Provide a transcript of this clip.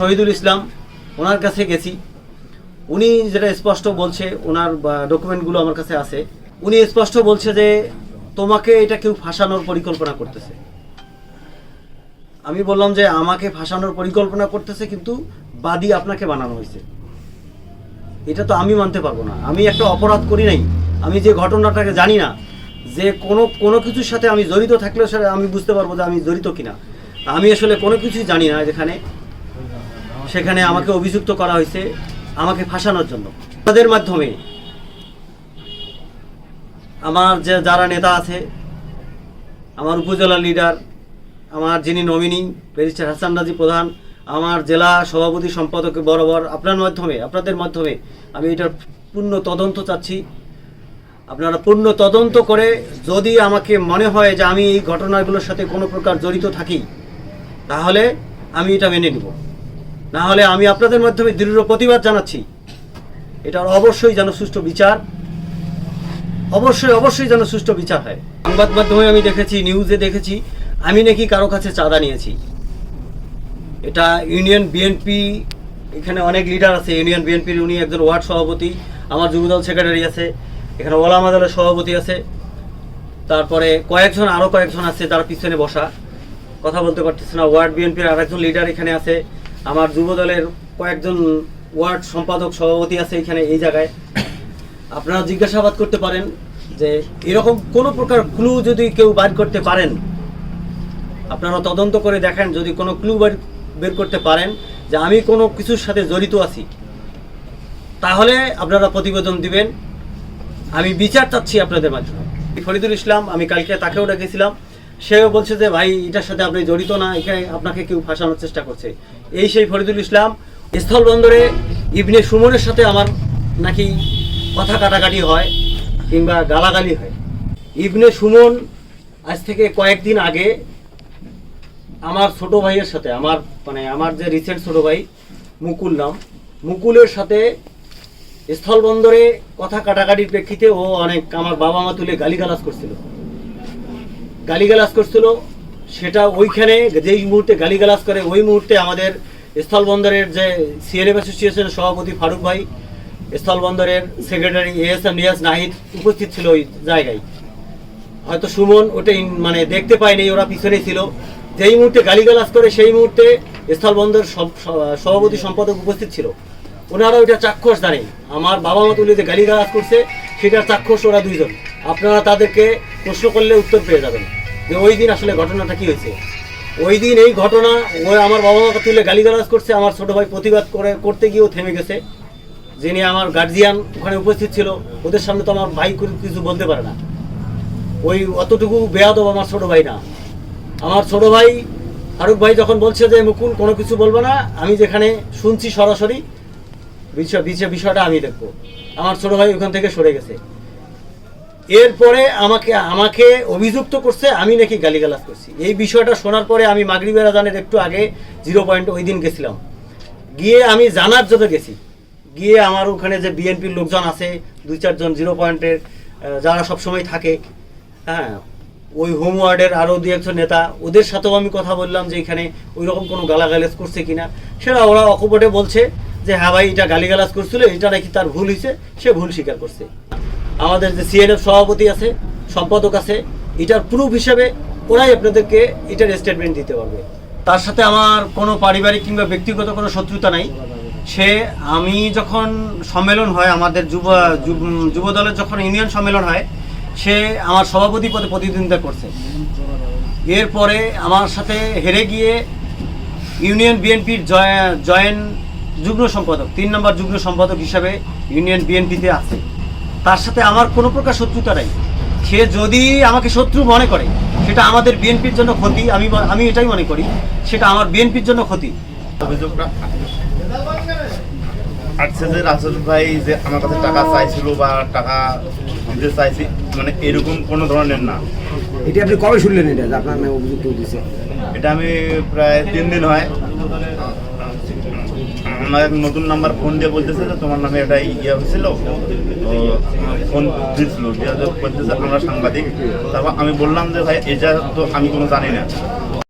শহীদুল ইসলাম, ওনার কাছে গেছি। উনি যেটা স্পষ্ট বলছে, ওনার ডকুমেন্টগুলো আমার কাছে আছে। উনি স্পষ্ট বলছে যে, তোমাকে এটা কেউ ফাঁসানোর পরিকল্পনা করতেছে। আমি বললাম যে, আমাকে ফাঁসানোর পরিকল্পনা করতেছে, কিন্তু বাদী আপনাকে বানানো হয়েছে। এটা তো আমি মানতে পারব না। আমি একটা অপরাধ করি নাই। আমি যে ঘটনাটাকে জানি না, যে কোনো কোনো কিছুর সাথে আমি জড়িত থাকলেও সেটা আমি বুঝতে পারব যে আমি জড়িত কিনা। আমি আসলে কোনো কিছুই জানি না যেখানে সেখানে আমাকে অভিযুক্ত করা হয়েছে, আমাকে ফাঁসানোর জন্য। তাদের মাধ্যমে আমার যে যারা নেতা আছে, আমার উপজেলা লিডার, আমার যিনি নমিনি, ব্যারিস্টার হাসান রাজি প্রধান, আমার জেলা সভাপতি সম্পাদক বরাবর, আপনার মাধ্যমে, আপনাদের মাধ্যমে আমি এটার পূর্ণ তদন্ত চাচ্ছি। আপনারা পূর্ণ তদন্ত করে যদি আমাকে মনে হয় যে আমি এই ঘটনাগুলোর সাথে কোনো প্রকার জড়িত থাকি, তাহলে আমি এটা মেনে নিব। না হলে আমি আপনাদের মাধ্যমে দৃঢ় প্রতিবাদ জানাচ্ছি। এটার অবশ্যই যেন সুষ্ঠু বিচার, অবশ্যই অবশ্যই যেন সুষ্ঠু বিচার হয়। সংবাদ মাধ্যমে আমি দেখেছি নিউজে দেখেছি, আমি নাকি কারও কাছে চাঁদা নিয়েছি। এটা ইউনিয়ন বিএনপি এখানে অনেক লিডার আছে, ইউনিয়ন বিএনপির উনি একজন ওয়ার্ড সভাপতি, আমার যুবদল সেক্রেটারি আছে, এখানে ওলামা দলের সভাপতি আছে, তারপরে কয়েকজন আরও কয়েকজন আছে তার পিছনে বসা। কথা বলতে পারতেছে না, ওয়ার্ড বিএনপির আরেকজন লিডার এখানে আছে আমার যুব দলের কয়েকজন ওয়ার্ড সম্পাদক সভাপতি আছে এখানে এই জায়গায়। আপনারা জিজ্ঞাসাবাদ করতে পারেন যে এরকম কোনো প্রকার ক্লু যদি কেউ বার করতে পারেন, আপনারা তদন্ত করে দেখেন যদি কোনো ক্লু বের করতে পারেন যে আমি কোনো কিছুর সাথে জড়িত আছি। তাহলে আপনারা প্রতিবেদন দিবেন। আমি বিচার চাচ্ছি আপনাদের মাধ্যমে। ফরিদুল ইসলাম, আমি কালকে তাকেও ডেকেছিলাম। সেও বলছে যে, ভাই, এটার সাথে আপনি জড়িত না, এখানে আপনাকে কেউ ফাঁসানোর চেষ্টা করছে। এই সেই ফরিদুল ইসলাম স্থলবন্দরে ইবনে সুমনের সাথে আমার নাকি কথা কাটাকাটি হয় কিংবা গালাগালি হয়। ইবনে সুমন আজ থেকে কয়েকদিন আগে আমার ছোট ভাইয়ের সাথে, আমার মানে আমার যে রিসেন্ট ছোট ভাই, মুকুল নাম, মুকুলের সাথে স্থলবন্দরে কথা কাটাকাটির প্রেক্ষিতে ও অনেক আমার বাবা মা তুলে গালিগালাজ করছিল। গালিগালাজ করছিল, সেটা ওইখানে যেই মুহূর্তে গালিগালাজ করে, ওই মুহূর্তে আমাদের স্থলবন্দরের যে সিএলএফ অ্যাসোসিয়েশনের সভাপতি ফারুক ভাই, স্থলবন্দরের secretary S M Niaz Nahid উপস্থিত ছিল ওই জায়গায়। হয়তো সুমন ওটা ইন- মানে দেখতে পায়নি, ওরা পিছনে ছিল। যেই মুহূর্তে গালিগালাজ করে, সেই মুহূর্তে স্থলবন্দর সভাপতি সম্পাদক উপস্থিত ছিল। ওনারা ওইটা চাক্ষুষ জানে আমার বাবা মা তুলে যে গালিগালাজ করছে, সেটার চাক্ষুষ ওরা দুইজন। আপনারা তাদেরকে প্রশ্ন করলে উত্তর পেয়ে যাবেন যে ওই দিন আসলে ঘটনাটা কি হয়েছে। ওই দিন এই ঘটনা, ওই আমার বাবা মাকে তুলে গালিগালাজ করছে, আমার ছোট ভাই প্রতিবাদ করে, করতে গিয়েও থেমে গেছে। যিনি আমার গার্জিয়ান ওখানে উপস্থিত ছিল, ওদের সামনে তো আমার ভাই কিছু বলতে পারে না। ওই অতটুকু বেয়াদব আমার ছোট ভাই না। আমার ছোট ভাই, ফারুক ভাই যখন বলছে যে, মুকুল, কোনো কিছু বলব না, আমি যেখানে শুনছি সরাসরি, বিষয়, বিষয়- বিষয়টা আমি দেখব। আমার ছোট ভাই ওখান থেকে সরে গেছে। এরপরে আমাকে আমাকে অভিযুক্ত করছে, আমি নাকি গালিগালাজ করছি। এই বিষয়টা শোনার পরে আমি মাগরিবের আজানের একটু আগে জিরো পয়েন্ট ওই দিন গেছিলাম। গিয়ে আমি জানার জন্য গেছি। গিয়ে আমার ওখানে যে বিএনপির লোকজন আছে, দুই চারজন জিরো পয়েন্টের যারা সবসময় থাকে হ্যাঁ ওই হোম ওয়ার্ডের আরও দু একজন নেতা, ওদের সাথেও আমি কথা বললাম যে এখানে ওই রকম কোনো গালাগালাজ করছে কিনা। সেটা ওরা অকপটে বলছে যে হ্যাঁ ভাই, এটা গালিগালাজ করছিল, এটা নাকি তার ভুল হয়েছে সে ভুল স্বীকার করছে। আমাদের যে সিএনএফ সভাপতি আছে, সম্পাদক আছে, এটার প্রুফ হিসেবে ওরাই আপনাদেরকে এটার স্টেটমেন্ট দিতে পারবে। তার সাথে আমার কোনো পারিবারিক কিংবা ব্যক্তিগত কোনো শত্রুতা নাই। সে, আমি যখন সম্মেলন হয়, আমাদের যুব, যুব- দলের যখন ইউনিয়ন সম্মেলন হয়, সে আমার সভাপতি পদে প্রতিদ্বন্দ্বিতা করছে। এরপরে আমার সাথে হেরে গিয়ে ইউনিয়ন বিএনপির জয়, জয়েন যুগ্ম সম্পাদক, তিন নম্বর যুগ্ম সম্পাদক হিসাবে ইউনিয়ন বিএনপিতে আছে। তার সাথে আমার কোনো প্রকার শত্রুতা নাই। সে যদি আমাকে শত্রু মনে করে সেটা আমাদের বিএনপির জন্য ক্ষতি আমি আমি এটাই মনে করি সেটা আমার বিএনপির জন্য ক্ষতি। আসছে যে রাসেল ভাই যে আমার কাছে টাকা চাইছিল বা টাকা দিতে চাইছি মানে এরকম কোনো ধরনের না। এটা আপনি কবে শুনলেন এটা? আপনার নামে দিচ্ছে এটা আমি প্রায় তিন দিন হয়। আমার এক নতুন নাম্বার ফোন দিয়ে বলতেছে যে তোমার নামে একটা ইয়ে হয়েছিল, তো ফোন দিয়েছিল। দিয়ে বলতেছে আমরা সাংবাদিক। তারপর আমি বললাম যে, ভাই, এটা তো আমি কোনো জানি না।